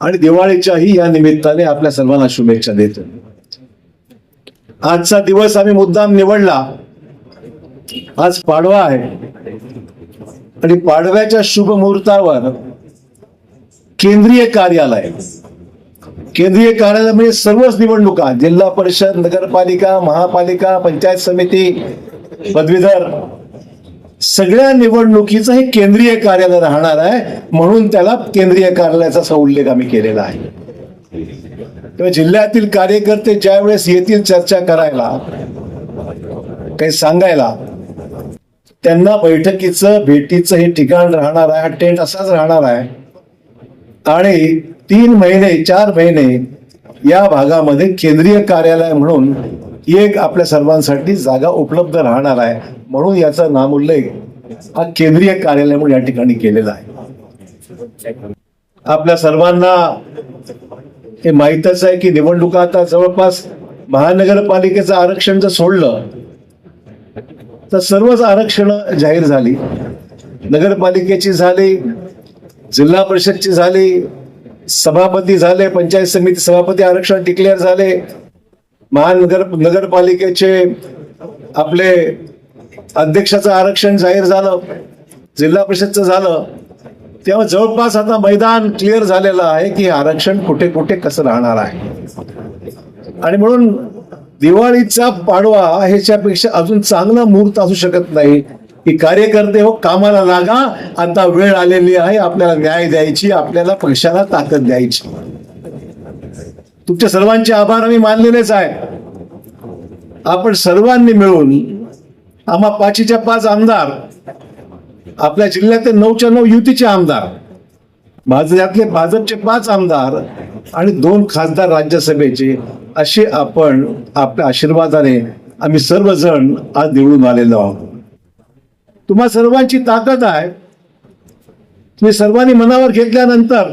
आणि दिवाळीच्याही या निमित्ताने आपल्या सर्वांना शुभेच्छा देतो. आजचा दिवस आम्ही मुद्दाम निवडला. आज पाडवा आहे. आणि पाडव्याच्या शुभ मुहूर्तावर केंद्रीय कार्यालय. केंद्रीय कार्यालय म्हणजे सर्वच निवडणुका जिल्हा परिषद नगरपालिका महापालिका पंचायत समिती पदवीधर सगळ्या निवडणुकीचं हे केंद्रीय कार्यालय राहणार आहे म्हणून त्याला केंद्रीय कार्यालयाचा असा उल्लेख आम्ही केलेला आहे. तेव्हा जिल्ह्यातील कार्यकर्ते ज्या वेळेस येतील चर्चा करायला काही सांगायला त्यांना बैठकीचं भेटीचं हे ठिकाण राहणार आहे हा टेंट असाच राहणार आहे. आणि तीन महिने चार महिने या भागामध्ये केंद्रीय कार्यालय म्हणून एक आपल्या सर्वांसाठी जागा उपलब्ध राहणार आहे म्हणून याचा नामोल्लेख हा केंद्रीय कार्यालय म्हणून या ठिकाणी केलेला आहे. आपल्या सर्वांना हे माहीतच आहे की निवडणुका आता जवळपास महानगरपालिकेचं आरक्षण जर सोडलं तर सर्वच आरक्षण जाहीर झाली. नगरपालिकेची झाली जिल्हा परिषदची झाली सभापती झाले पंचायत समिती सभापती आरक्षण डिक्लेअर झाले. महानगर नगरपालिकेचे आपले अध्यक्षाचं आरक्षण जाहीर झालं जिल्हा परिषदचं झालं तेव्हा जवळपास आता मैदान क्लिअर झालेलं आहे की आरक्षण कुठे कुठे कसं राहणार आहे. आणि म्हणून दिवाळीचा पाडवा ह्याच्यापेक्षा अजून चांगला मुहूर्त असू शकत नाही. की कार्यकर्ते हो कामाला लागा आता वेळ आलेली आहे आपल्याला न्याय द्यायची आपल्याला पक्षाला ताकद द्यायची. तुमच्या सर्वांचे आभार आम्ही मानलेलेच आहे. आपण सर्वांनी मिळून आम्हा पाचीच्या पाच आमदार आपल्या जिल्ह्यातले नऊच्या नऊ युतीचे आमदार भाजपातले भाजपचे पाच आमदार आणि दोन खासदार राज्यसभेचे असे आपण आपल्या आशीर्वादाने आम्ही सर्वजण आज निवडून आलेलो आहोत. तुम्हा सर्वांची ताकद आहे. तुम्ही सर्वांनी मनावर घेतल्यानंतर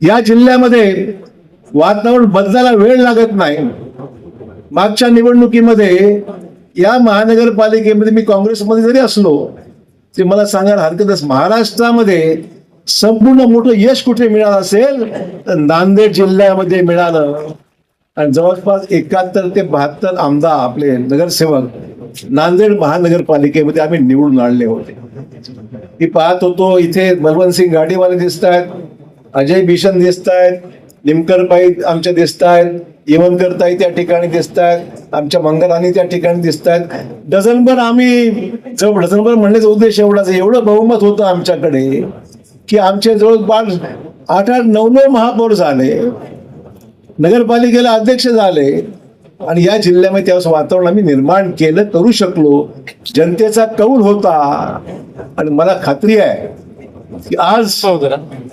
या जिल्ह्यामध्ये वातावरण बदलायला वेळ लागत नाही. मागच्या निवडणुकीमध्ये या महानगरपालिकेमध्ये मी काँग्रेसमध्ये जरी असलो ते मला सांगायला हरकतच महाराष्ट्रामध्ये संपूर्ण मोठं यश कुठे मिळालं असेल तर नांदेड जिल्ह्यामध्ये मिळालं. आणि जवळपास एकाहत्तर ते बहात्तर आमदार आपले नगरसेवक नांदेड महानगरपालिकेमध्ये आम्ही निवडून आणले होते. मी पाहत होतो इथे बलवंत सिंग गाडीवाले दिसत आहेत अजय भीषण दिसत आहेत निमकरबाई आमच्या दिसत आहेत येवनकरताई त्या ठिकाणी दिसत आहेत आमच्या मंगराणी त्या ठिकाणी दिसत आहेत डझनभर आम्ही जवळ डझनभर म्हणण्याचा उद्देश एवढाच एवढं बहुमत होतं आमच्याकडे की आमचे जवळपास आठ आठ नऊ नऊ महापौर झाले नगरपालिकेला अध्यक्ष झाले आणि या जिल्ह्यामध्ये त्यावेळेस वातावरण आम्ही निर्माण केलं करू शकलो. जनतेचा कौल होता. आणि मला खात्री आहे आज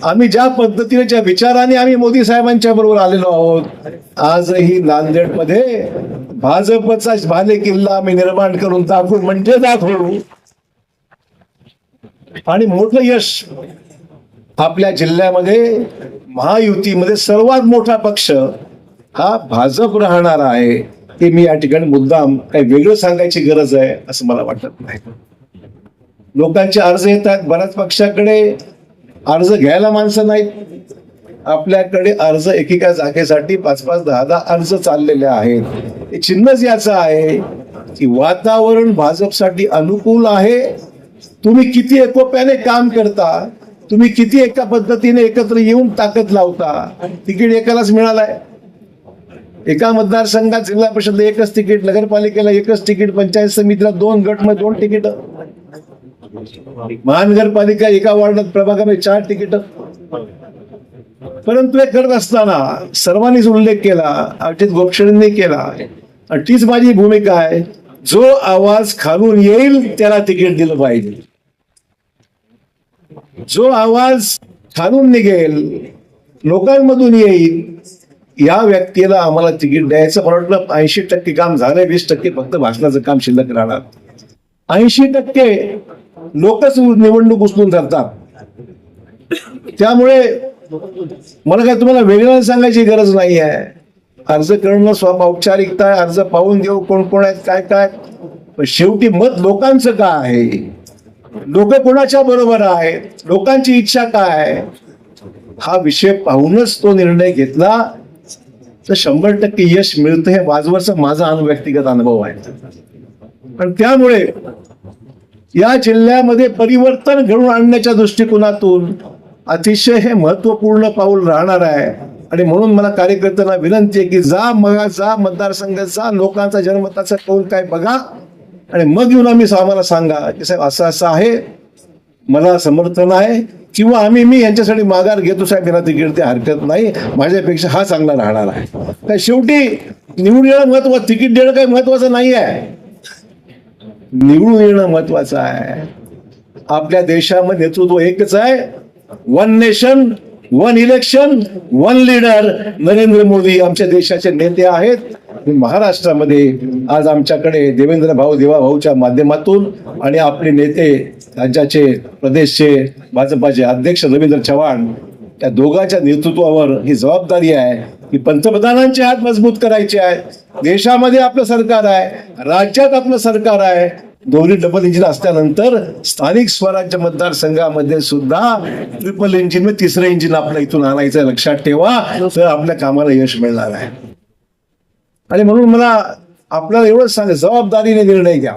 आम्ही ज्या पद्धतीने ज्या विचाराने आम्ही मोदी साहेबांच्या बरोबर आलेलो आहोत आजही नांदेडमध्ये भाजपचा भाले किल्ला आम्ही निर्माण करून दाखवू म्हणजे दाखवू. आणि मोठं यश आपल्या जिल्ह्यामध्ये महायुतीमध्ये सर्वात मोठा पक्ष हा भाजप राहणार आहे. हे मी या ठिकाणी मुद्दाम काही वेगळं सांगायची गरज आहे असं मला वाटत नाही. लोकांचे अर्ज येतात बऱ्याच पक्षाकडे अर्ज घ्यायला माणसं नाहीत. आपल्याकडे अर्ज एकेका जागेसाठी पाच पाच दहा दहा अर्ज चाललेले आहेत. हे चिन्हच याचं आहे की वातावरण भाजपसाठी अनुकूल आहे. तुम्ही किती एकोप्याने काम करता तुम्ही किती एका पद्धतीने एकत्र येऊन ताकद लावता तिकीट एकालाच मिळालाय. एका मतदारसंघात जिल्हा परिषद एकच तिकीट नगरपालिकेला एकच तिकीट पंचायत समितीला दोन गटमध्ये दोन तिकीट. महानगरपालिका एका वॉर्डात प्रभागामध्ये चार तिकीट. परंतु हे करत असताना सर्वांनीच उल्लेख केला अटीत गोपक्षणींनी केला. आणि तीच माझी भूमिका आहे. जो आवाज खालून येईल त्याला तिकीट दिलं पाहिजे. जो आवाज खालून निघेल लोकांमधून येईल या व्यक्तीला आम्हाला तिकीट द्यायचं. मला वाटलं ऐंशी टक्के काम झालंय वीस टक्के फक्त भाषणाचं काम शिल्लक राहणार. ऐंशी टक्के लोकच निवडणूक उचलून धरतात. त्यामुळे मला काय तुम्हाला वेगळं सांगायची गरज नाही आहे. अर्ज करणं स्वतः औपचारिकता आहे. अर्ज पाहून देऊ कोण कोण आहेत काय काय. शेवटी मत लोकांचं काय आहे? लोक कोणाच्या बरोबर आहेत? लोकांची इच्छा काय आहे? हा विषय पाहूनच तो निर्णय घेतला तर शंभर टक्के यश मिळतं हे आजवरचा माझा अनु व्यक्तिगत अनुभव आहे. पण त्यामुळे या जिल्ह्यामध्ये परिवर्तन घडवून आणण्याच्या दृष्टिकोनातून अतिशय हे महत्त्वपूर्ण पाऊल राहणार आहे. आणि म्हणून मला कार्यकर्त्यांना विनंती आहे की जा मगा जा मतदारसंघात जा लोकांचा जनमताचा कौल काय बघा. आणि मग येऊन आम्ही आम्हाला सांगा की साहेब असं असं आहे. मला समर्थन आहे. किंवा आम्ही मी यांच्यासाठी माघार घेतो साहेब यांना तिकीट ते हरकत नाही. माझ्यापेक्षा हा चांगला राहणार आहे. तर शेवटी निवडून येणं महत्वाचं तिकीट देणं काही महत्वाचं नाही आहे. निवडून येणं महत्वाचं आहे. आपल्या देशामध्ये नेतृत्व एकच आहे. One nation one election one leader Narendra Modi आमच्या देशाचे नेते आहेत. महाराष्ट्रामध्ये आज आमच्याकडे देवेंद्र भाऊ देवा भाऊच्या माध्यमातून आणि आपले नेते राज्याचे प्रदेशचे भाजपाचे अध्यक्ष रवींद्र चव्हाण त्या दोघांच्या नेतृत्वावर ही जबाबदारी आहे. की पंतप्रधानांचे हात मजबूत करायचे आहे. देशामध्ये आपलं सरकार आहे. राज्यात आपलं सरकार आहे. दोन्ही डबल इंजिन असल्यानंतर स्थानिक स्वराज्य मतदारसंघामध्ये सुद्धा ट्रिपल इंजिन तिसरं इंजिन आपलं इथून आणायचं आहे. लक्षात ठेवा. तर आपल्या कामाला यश मिळणार आहे. आणि म्हणून मला आपल्याला एवढंच सांग जबाबदारीने निर्णय घ्या.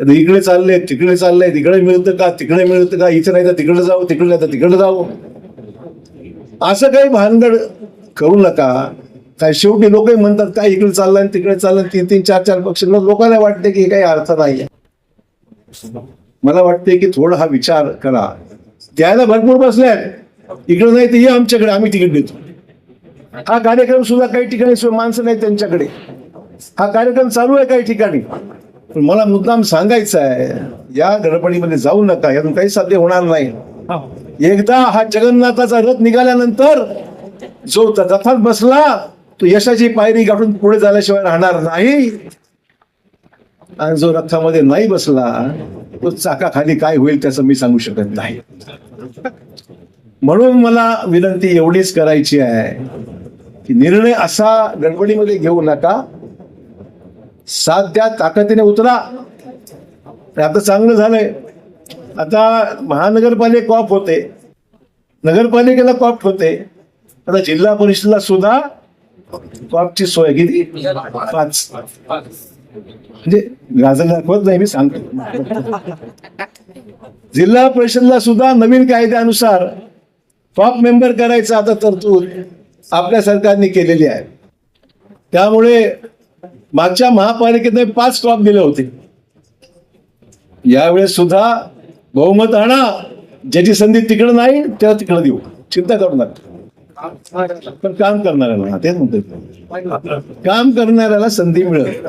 आता इकडे चालले तिकडे चाललंय तिकडे मिळतं का तिकडे मिळतं का इथं नाही तर तिकडे जाऊ तिकडे नाही तर तिकडे जाऊ. असं काही भानगड करू नका. काय शेवटी लोकही म्हणतात काय इकडे चाललं आणि तिकडे चाललं तीन तीन चार चार पक्ष लोकांना वाटते की हे काही अर्थ नाही मला वाटते की थोडा हा विचार करा. द्यायला भरपूर बसल्यात इकडे नाही तर ये आमच्याकडे आम्ही तिकीट देतो. हा कार्यक्रम सुद्धा काही ठिकाणी माणसं नाही त्यांच्याकडे. हा कार्यक्रम चालू आहे काही ठिकाणी. पण मला मुद्दाम सांगायचं आहे या गडबडीमध्ये जाऊ नका यातून काही साध्य होणार नाही. एकदा हा जगन्नाथाचा रथ निघाल्यानंतर जो रथात बसला तो यशाची पायरी गाठून पुढे झाल्याशिवाय राहणार नाही. आणि जो रथामध्ये नाही बसला तो चाकाखाली काय होईल त्याचं मी सांगू शकत नाही. म्हणून मला विनंती एवढीच करायची आहे की निर्णय असा गडबडीमध्ये घेऊ नका. साध्या ताकदीने उतरा. आता चांगलं झालंय. आता महानगरपालिका कॉप होते. नगरपालिकेला कॉप होते. आता जिल्हा परिषदला सुद्धा कॉपची सोय किती? पाच. म्हणजे गाजर दाखवत नाही मी सांगतो. जिल्हा परिषदला सुद्धा नवीन कायद्यानुसार टॉप मेंबर करायचं आता तरतूद आपल्या सरकारने केलेली आहे. त्यामुळे मागच्या महापालिकेने पाच टॉप दिले होते. यावेळेस सुद्धा बहुमत आणा. ज्याची संधी तिकडं नाही त्याला तिकडं देऊ. चिंता करू नका. पण काम करणाऱ्याला तेच म्हणतोय. काम करणाऱ्याला संधी मिळत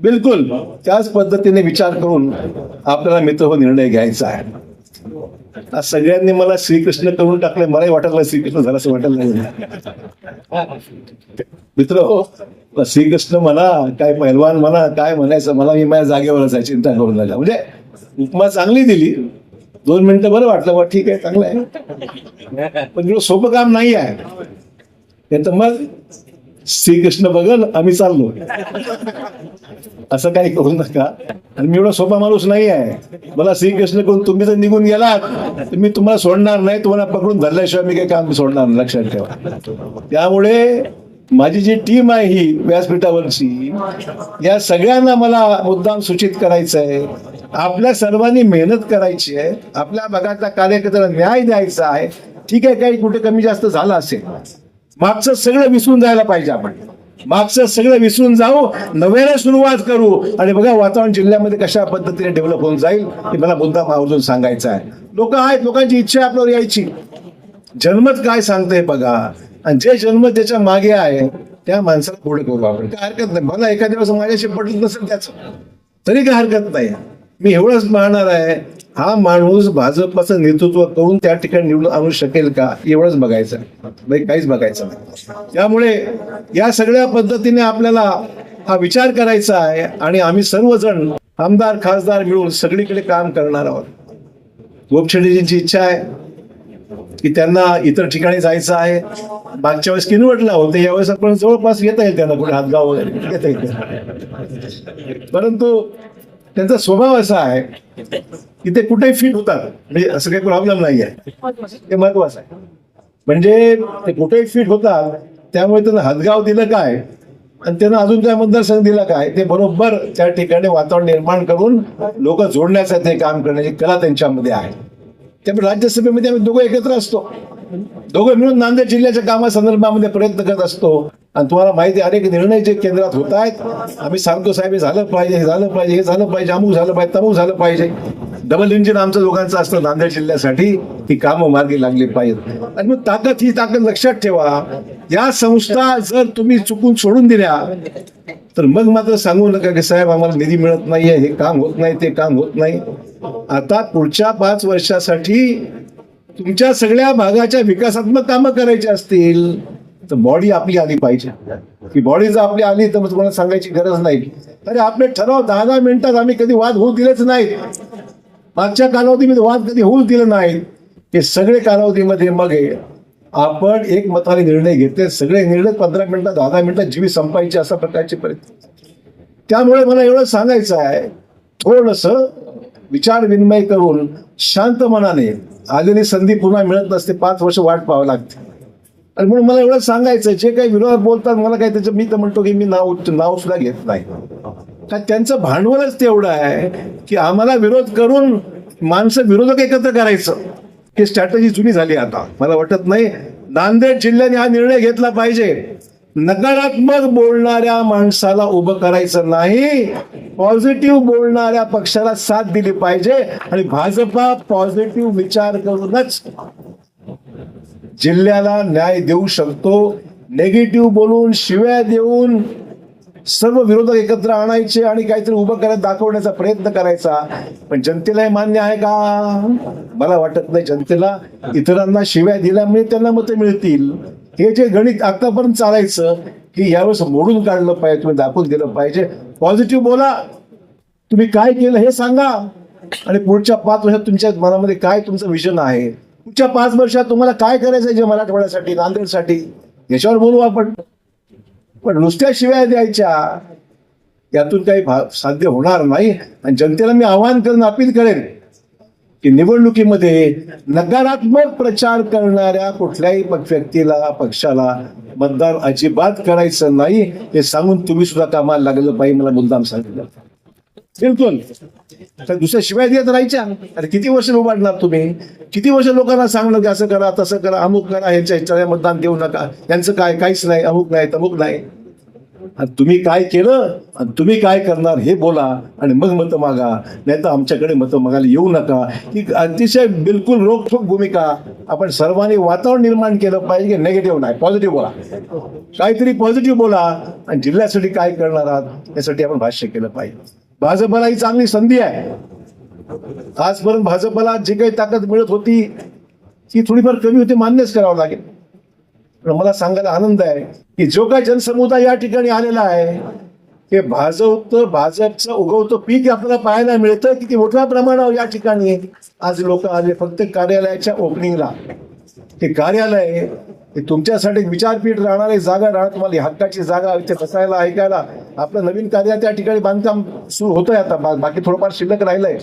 बिलकुल. त्याच पद्धतीने विचार करून आपल्याला मित्र हो निर्णय घ्यायचा आहे. आज सगळ्यांनी मला श्रीकृष्ण करून टाकले मलाही वाटायला श्रीकृष्ण झाला असं वाटायला नाही. मित्र हो श्रीकृष्ण म्हणा काय पैलवान म्हणा काय म्हणायचं मला मी माझ्या जागेवरच आहे चिंता करू लागला म्हणजे उपमा चांगली दिली. दोन मिनिटं बरं वाटलं बा ठीक आहे चांगलं आहे. पण एवढं सोपं काम नाही आहे. त्यानंतर मग श्रीकृष्ण बघल आम्ही चाललो. असं काही करू नका. आणि मी एवढा सोपा माणूस नाही आहे. मला श्रीकृष्ण करून तुम्ही जर निघून गेलात तर मी तुम्हाला सोडणार नाही तुम्हाला पकडून धरल्याशिवाय मी काही काम सोडणार नाही लक्षात ठेवा. त्यामुळे माझी जी टीम आहे ही व्यासपीठावरची या सगळ्यांना मला मुद्दाम सूचित करायचं आहे आपल्या सर्वांनी मेहनत करायची आहे. आपल्या भागातल्या कार्यकर्त्याला न्याय द्यायचा आहे. ठीक आहे काही कुठे कमी जास्त झाला असेल मागचं सगळं विसरून जायला पाहिजे आपण. मागचं सगळं विसरून जाऊ नव्याने सुरुवात करू. आणि बघा वातावरण जिल्ह्यामध्ये कशा पद्धतीने डेव्हलप होऊन जाईल हे मला मुद्दा आवर्जून सांगायचं आहे. लोक आहेत लोकांची इच्छा आहे आपल्यावर यायची. जन्मत काय सांगतंय बघा. आणि जे जन्म त्याच्यामागे आहे त्या माणसाला पुढे करू आपण. काय हरकत नाही. मला एखाद्या वेळेस माझ्याशी पटत नसेल त्याचं तरी काय हरकत नाही. मी एवढंच म्हणणार आहे हा माणूस भाजपचं नेतृत्व करून त्या ठिकाणी निवडून आणू शकेल का एवढंच बघायचं म्हणजे काहीच बघायचं नाही. त्यामुळे या सगळ्या पद्धतीने आपल्याला हा विचार करायचा आहे आणि आम्ही सर्वजण आमदार खासदार मिळून सगळीकडे काम करणार आहोत. गोपछेडेजींची इच्छा आहे की त्यांना इतर ठिकाणी जायचं आहे. मागच्या वेळेस किनवटला होते यावेळेस आपण जवळपास येता येईल त्यांना कुठे हातगाव वगैरे येता येईल परंतु त्यांचा स्वभाव असा आहे की ते कुठेही फिट होतात. म्हणजे असं काही प्रॉब्लेम नाही आहे ते महत्वाचं आहे. म्हणजे ते कुठेही फिट होतात त्यामुळे त्यांना हदगाव दिलं काय? आणि त्यांना अजून काय मतदारसंघ दिला काय? ते बरोबर त्या ठिकाणी वातावरण निर्माण करून लोक जोडण्याचं ते काम करण्याची कला त्यांच्यामध्ये आहे. त्यामुळे राज्यसभेमध्ये आम्ही दोघं एकत्र असतो. दोघं मिळून नांदेड जिल्ह्याच्या कामासंदर्भामध्ये प्रयत्न करत असतो. आणि तुम्हाला माहिती अनेक निर्णय जे केंद्रात होत आहेत आम्ही सांगतो साहेब हे झालं पाहिजे हे झालं पाहिजे हे झालं पाहिजे अमुक झालं पाहिजे तमुक झालं पाहिजे. डबल इंजिन आमचं दोघांचं असतं नांदेड जिल्ह्यासाठी ती कामं मार्गी लागली पाहिजेत. आणि मग ताकद ही ताकद लक्षात ठेवा. या संस्था जर तुम्ही चुकून सोडून दिल्या तर मग मात्र सांगू नका की साहेब आम्हाला निधी मिळत नाहीये हे काम होत नाही ते काम होत नाही. आता पुढच्या पाच वर्षासाठी तुमच्या सगळ्या भागाच्या विकासात्मक कामं करायची असतील. तर बॉडी आपली आली पाहिजे. की बॉडी जर आपली आली तर मग तुम्हाला सांगायची गरज नाही. अरे आपले ठराव दहा दहा मिनिटात आम्ही कधी वाद होऊ दिलेच नाहीत. मागच्या कालावधीमध्ये वाद कधी होऊ दिले नाहीत. हे सगळे कालावधीमध्ये मग आपण एक मताने निर्णय घेतले. सगळे निर्णय पंधरा मिनिटात दहा दहा मिनिटात जीवी संपायचे अशा प्रकारची परिस्थिती. त्यामुळे मला एवढं सांगायचं आहे. थोडस विचार विनिमय करून शांत मनाने आलेली संधी पुन्हा मिळत नसते. पाच वर्ष वाट पाहावं लागते. आणि म्हणून मला एवढं सांगायचं जे काही विरोधात बोलतात मला काही त्याचं मी तर म्हणतो की मी नाव नाव सुद्धा घेत नाही. का त्यांचं भांडवलच तेवढं आहे की आम्हाला विरोध करून माणसं विरोधक एकत्र करायचं. ही स्ट्रॅटजी जुनी झाली आता. मला वाटत नाही नांदेड जिल्ह्याने हा निर्णय घेतला पाहिजे. नकारात्मक बोलणाऱ्या माणसाला उभं करायचं नाही. पॉझिटिव्ह बोलणाऱ्या पक्षाला साथ दिली पाहिजे. आणि भाजपा पॉझिटिव्ह विचार करूनच जिल्ह्याला न्याय देऊ शकतो. नेगेटिव्ह बोलून शिव्या देऊन सर्व विरोधक एकत्र आणायचे आणि काहीतरी उभं करत दाखवण्याचा प्रयत्न करायचा. पण जनतेला हे मान्य आहे का? मला वाटत नाही जनतेला. इतरांना शिव्या दिल्यामुळे त्यांना मतं मिळतील. हे जे गणित आतापर्यंत चालायचं की यावेळेस मोडून काढलं पाहिजे तुम्ही दाखवून दिलं पाहिजे. पॉझिटिव्ह बोला. तुम्ही काय केलं हे सांगा. आणि पुढच्या पाच वर्षात तुमच्या मनामध्ये काय तुमचं विजन आहे? पुढच्या पाच वर्षात तुम्हाला काय करायचं आहे जे मराठवाड्यासाठी नांदेडसाठी? याच्यावर बोलू आपण. पण नुसत्या शिव्या द्यायच्या यातून काही साध्य होणार नाही. आणि जनतेला मी आवाहन करून अपील करेन की निवडणुकीमध्ये नकारात्मक प्रचार करणाऱ्या कुठल्याही व्यक्तीला पक्षाला मतदान अजिबात करायचं नाही हे सांगून तुम्ही सुद्धा कामाला लागलं पाहिजे मला मुद्दाम सांगितलं. बिलकुल. तर दुसऱ्या शिवाय देत राहायच्या. अरे किती वर्ष उभारणार तुम्ही? किती वर्ष लोकांना सांगणं की असं करा तसं करा अमुक करा ह्यांच्या ह्याच्या मतदान देऊ नका. यांचं काय काहीच नाही अमुक नाही तमुक नाही. आणि तुम्ही काय केलं? आणि तुम्ही काय करणार हे बोला आणि मग मतं मागा. नाही तर आमच्याकडे मतं मागायला येऊ नका. ही अतिशय बिलकुल रोखोक भूमिका. आपण सर्वांनी वातावरण निर्माण केलं पाहिजे की निगेटिव्ह नाही पॉझिटिव्ह बोला. काहीतरी पॉझिटिव्ह बोला आणि जिल्ह्यासाठी काय करणार आहात यासाठी आपण भाष्य केलं पाहिजे. भाजपला ही चांगली संधी आहे. आजपर्यंत भाजपला जी काही ताकद मिळत होती ती थोडीफार कमी होती मान्यच करावं लागेल. पण मला सांगायला आनंद आहे की जो काही जनसमुदाय या ठिकाणी आलेला आहे ते भाजपचं भाजपचं उगवतं पीक आपल्याला पाहायला मिळतं. किती मोठ्या प्रमाणावर या ठिकाणी आज लोक आले फक्त कार्यालयाच्या ओपनिंगला हे कार्यालय हे तुमच्यासाठी विचारपीठ राहणार आहे जागा राहणार. तुम्हाला हक्काची जागा इथे बसायला ऐकायला. आपलं नवीन कार्य त्या ठिकाणी बांधकाम सुरू होतंय आता. बा- बाकी थोडंफार शिल्लक राहिलंय.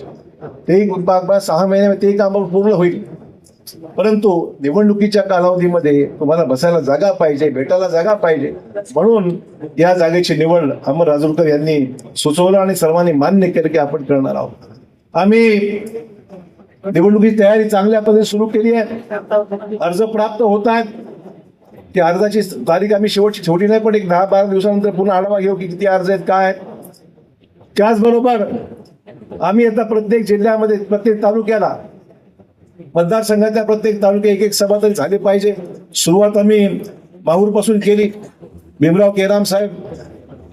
तेही बा- सहा महिन्यामध्ये तेही काम पूर्ण होईल. परंतु निवडणुकीच्या कालावधीमध्ये तुम्हाला बसायला जागा पाहिजे भेटायला जागा पाहिजे. म्हणून या जागेची निवड अमर राजूरकर यांनी सुचवलं आणि सर्वांनी मान्य केलं की आपण करणार आहोत. आम्ही निवडणुकीची तयारी चांगल्या पद्धतीने सुरू केली आहे. अर्ज प्राप्त होत आहेत. ती अर्जाची तारीख आम्ही शेवटची छोटी नाही पण एक दहा बारा दिवसानंतर पुन्हा आढावा घेऊ की किती अर्ज आहेत काय आहेत. त्याचबरोबर आम्ही आता प्रत्येक जिल्ह्यामध्ये प्रत्येक तालुक्याला मतदारसंघाच्या प्रत्येक तालुक्यात एक एक सभा तरी झाली पाहिजे. सुरुवात आम्ही माहूरपासून केली. भीमराव केराम साहेब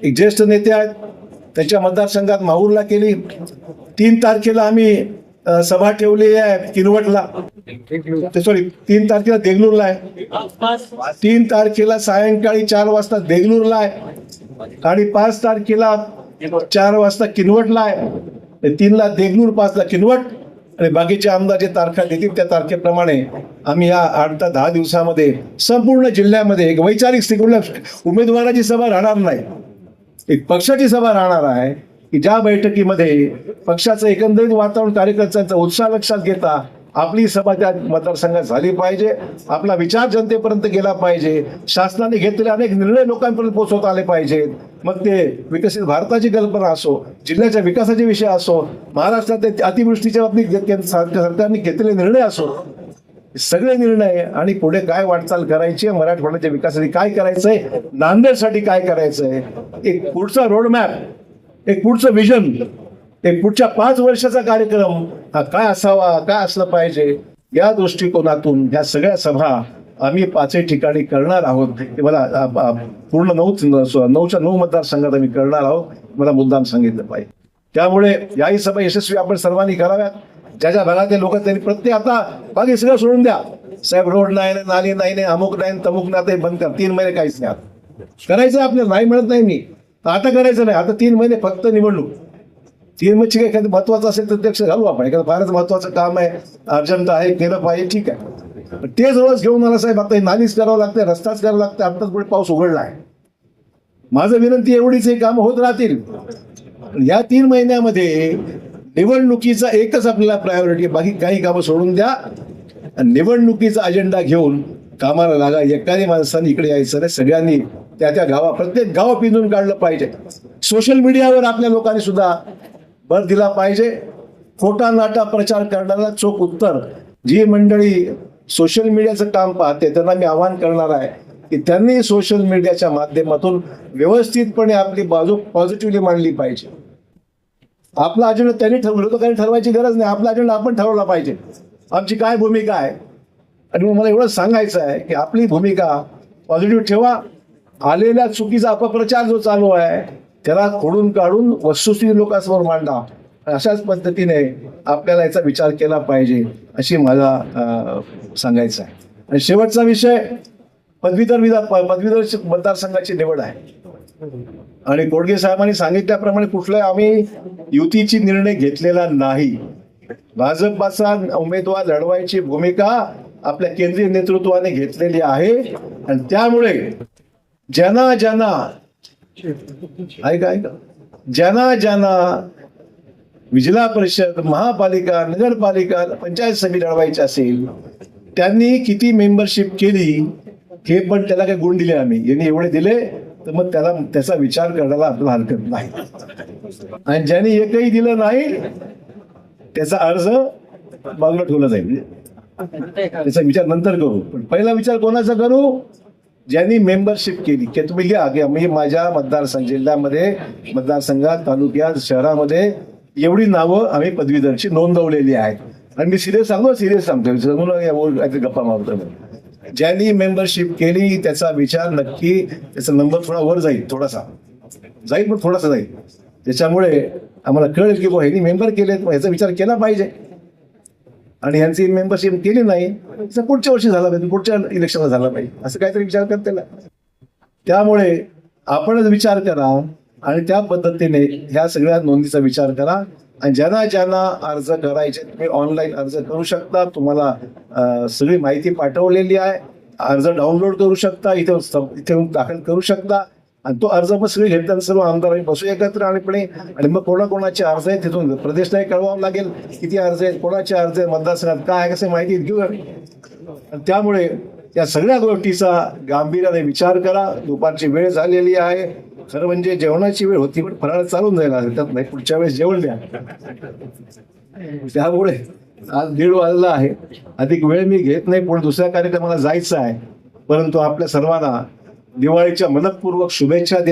एक ज्येष्ठ नेते आहेत. त्यांच्या मतदारसंघात माहूरला केली. तीन तारखेला आम्ही सभा ठेवलेली आहे किनवटला. सॉरी तीन तारखेला देगलूरला आहे. तीन तारखेला सायंकाळी चार वाजता देगलूरला आहे. आणि पाच तारखेला चार वाजता किनवटला आहे. तीनला देगलूर पाचला किनवट. आणि बाकीचे आमदार जे तारखा देतील त्या तारखेप्रमाणे आम्ही या आठ ते दहा दिवसामध्ये संपूर्ण जिल्ह्यामध्ये एक वैचारिक स्थितीला उमेदवाराची सभा राहणार नाही. एक पक्षाची सभा राहणार आहे. की ज्या बैठकीमध्ये पक्षाचं एकंदरीत वातावरण कार्यकर्त्यांचा उत्साह लक्षात घेता आपली सभा त्या मतदारसंघात झाली पाहिजे आपला विचार जनतेपर्यंत गेला पाहिजे शासनाने घेतलेले अनेक निर्णय लोकांपर्यंत पोहोचवता आले पाहिजेत. मग ते विकसित भारताची कल्पना असो जिल्ह्याच्या विकासाचे विषय असो महाराष्ट्रात अतिवृष्टीच्या बाबतीत केंद्र सरकारने घेतलेले निर्णय असो सगळे निर्णय आणि पुढे काय वाटचाल करायची आहे मराठवाड्याच्या विकासासाठी काय करायचंय नांदेडसाठी काय करायचंय एक पुढचा रोडमॅप एक पुढचं विजन एक पुढच्या पाच वर्षाचा कार्यक्रम हा काय असावा काय असलं पाहिजे या दृष्टिकोनातून ह्या सगळ्या सभा आम्ही पाचही ठिकाणी करणार आहोत. ते मला पूर्ण नऊ नऊच्या नऊ मतदारसंघात आम्ही करणार आहोत मला मुद्दाम सांगितलं पाहिजे. त्यामुळे याही सभा यशस्वी आपण सर्वांनी कराव्यात. ज्या ज्या भागातले लोक त्यांनी प्रत्येक आता बाकी सगळं सोडून द्या. साहेब रोड नाही नाली नाही नाही अमुक नाही तमुक नाही ते बंद कर. तीन महिने काहीच नाही करायचं आपल्याला नाही म्हणत नाही मी. आता करायचं नाही. आता तीन महिने फक्त निवडणूक. तीन महिने काय एखादं महत्वाचं असेल तर अध्यक्ष घालू आपण. एखादं फारच महत्वाचं काम आहे अर्जंट आहे केलं पाहिजे ठीक आहे. पण ते जवळच घेऊन मला साहेब आता हे नालीच करावं लागते रस्ताच करावं लागतं आत्ताच पुढे पाऊस उघडला आहे. माझं विनंती एवढीच हे काम होत राहतील. या तीन महिन्यामध्ये निवडणुकीचा एकच आपल्याला प्रायोरिटी बाकी काही कामं सोडून द्या. आणि निवडणुकीचा अजेंडा घेऊन कामाला लागा एकाने माणसाने इकडे यायचं नाही सगळ्यांनी त्या त्या गावा प्रत्येक गाव पिंजून काढलं पाहिजे. सोशल मीडियावर आपल्या लोकांनी सुद्धा भर दिला पाहिजे. खोटा नाटा प्रचार करणारा चोख उत्तर जी मंडळी सोशल मीडियाचं काम पाहते त्यांना मी आवाहन करणार आहे की त्यांनी सोशल मीडियाच्या माध्यमातून व्यवस्थितपणे आपली बाजू पॉझिटिव्हली मांडली पाहिजे. आपला अजेंडा त्यांनी ठरवलं तर काही ठरवायची गरज नाही. आपला अजेंडा आपण ठरवला पाहिजे. आमची काय भूमिका आहे? आणि मग मला एवढं सांगायचं आहे की आपली भूमिका पॉझिटिव्ह ठेवा. आलेल्या चुकीचा अपप्रचार जो चालू आहे त्याला खोडून काढून वस्तुस्थिती लोकांसमोर मांडा. अशाच पद्धतीने आपल्याला याचा विचार केला पाहिजे अशी मला सांगायचं आहे. आणि शेवटचा विषय पदवीधर विधा प- पदवीधर मतदारसंघाची निवड आहे. आणि कोडगे साहेबांनी सांगितल्याप्रमाणे कुठलाही आम्ही युतीची निर्णय घेतलेला नाही. भाजपाचा उमेदवार लढवायची भूमिका आपल्या केंद्रीय नेतृत्वाने घेतलेली आहे. आणि त्यामुळे ज्यांना ज्यांना ऐका ऐका. ज्यांना ज्यांना जिल्हा परिषद महापालिका नगरपालिका पंचायत समिती लढवायची असेल त्यांनी किती मेंबरशिप केली हे पण त्याला काही गुण दिले आम्ही. यांनी एवढे दिले तर मग त्याला त्याचा विचार करायला आपल्याला हरकत नाही. आणि ज्यांनी एकही दिलं नाही त्याचा अर्ज बाजूला ठेवला जाईल. त्याचा विचार नंतर करू. पण पहिला विचार कोणाचा करू? ज्यांनी मेंबरशिप केली. की तुम्ही घ्या की मी माझ्या मतदारसंघ जिल्ह्यामध्ये मतदारसंघात तालुक्यात शहरामध्ये एवढी नावं आम्ही पदवीधरची नोंदवलेली आहेत. आणि मी सिरियस सांगतो सिरियस सांगतो. काहीतरी गप्पा मारतो ज्यांनी मेंबरशिप केली त्याचा विचार नक्की त्याचा नंबर थोडा वर जाईल थोडासा. जाईल पण थोडासा जाईल. त्याच्यामुळे आम्हाला कळेल की बुवा ह्यांनी मेंबर केलेत याचा विचार केला पाहिजे. आणि यांची मेंबरशिप केली नाही तर पुढच्या वर्षी झाला पाहिजे पुढच्या इलेक्शनला झाला पाहिजे. असं काहीतरी विचार करते ना त्यामुळे आपणच विचार करा आणि त्या पद्धतीने ह्या सगळ्या नोंदीचा विचार करा. आणि ज्यांना ज्यांना अर्ज करायचे तुम्ही ऑनलाईन अर्ज करू शकता. तुम्हाला सगळी माहिती पाठवलेली आहे. अर्ज डाउनलोड करू शकता इथे इथे दाखल करू शकता. आणि तो अर्ज मग सगळे घेताना सर्व आमदार आम्ही बसू एकत्र आणिपणे. आणि मग कोणाकोणाचे अर्ज आहेत तिथून प्रदेशलाही कळवावं लागेल किती अर्ज आहेत कोणाचे अर्ज आहेत मतदारसंघात काय आहे कसं माहिती घेऊ आणि त्यामुळे या सगळ्या गोष्टीचा गांभीर्याने विचार करा. दुपारची वेळ झालेली आहे. खरं म्हणजे जेवणाची वेळ होती पण फराळ चालून जायला त्यात नाही पुढच्या वेळेस जेवण द्या. त्यामुळे आज दीड वाजला आहे. अधिक वेळ मी घेत नाही पुढे दुसऱ्या कार्यक्रमाला जायचं आहे. परंतु आपल्या सर्वांना दिवाळीच्या मनपूर्वक शुभेच्छा देत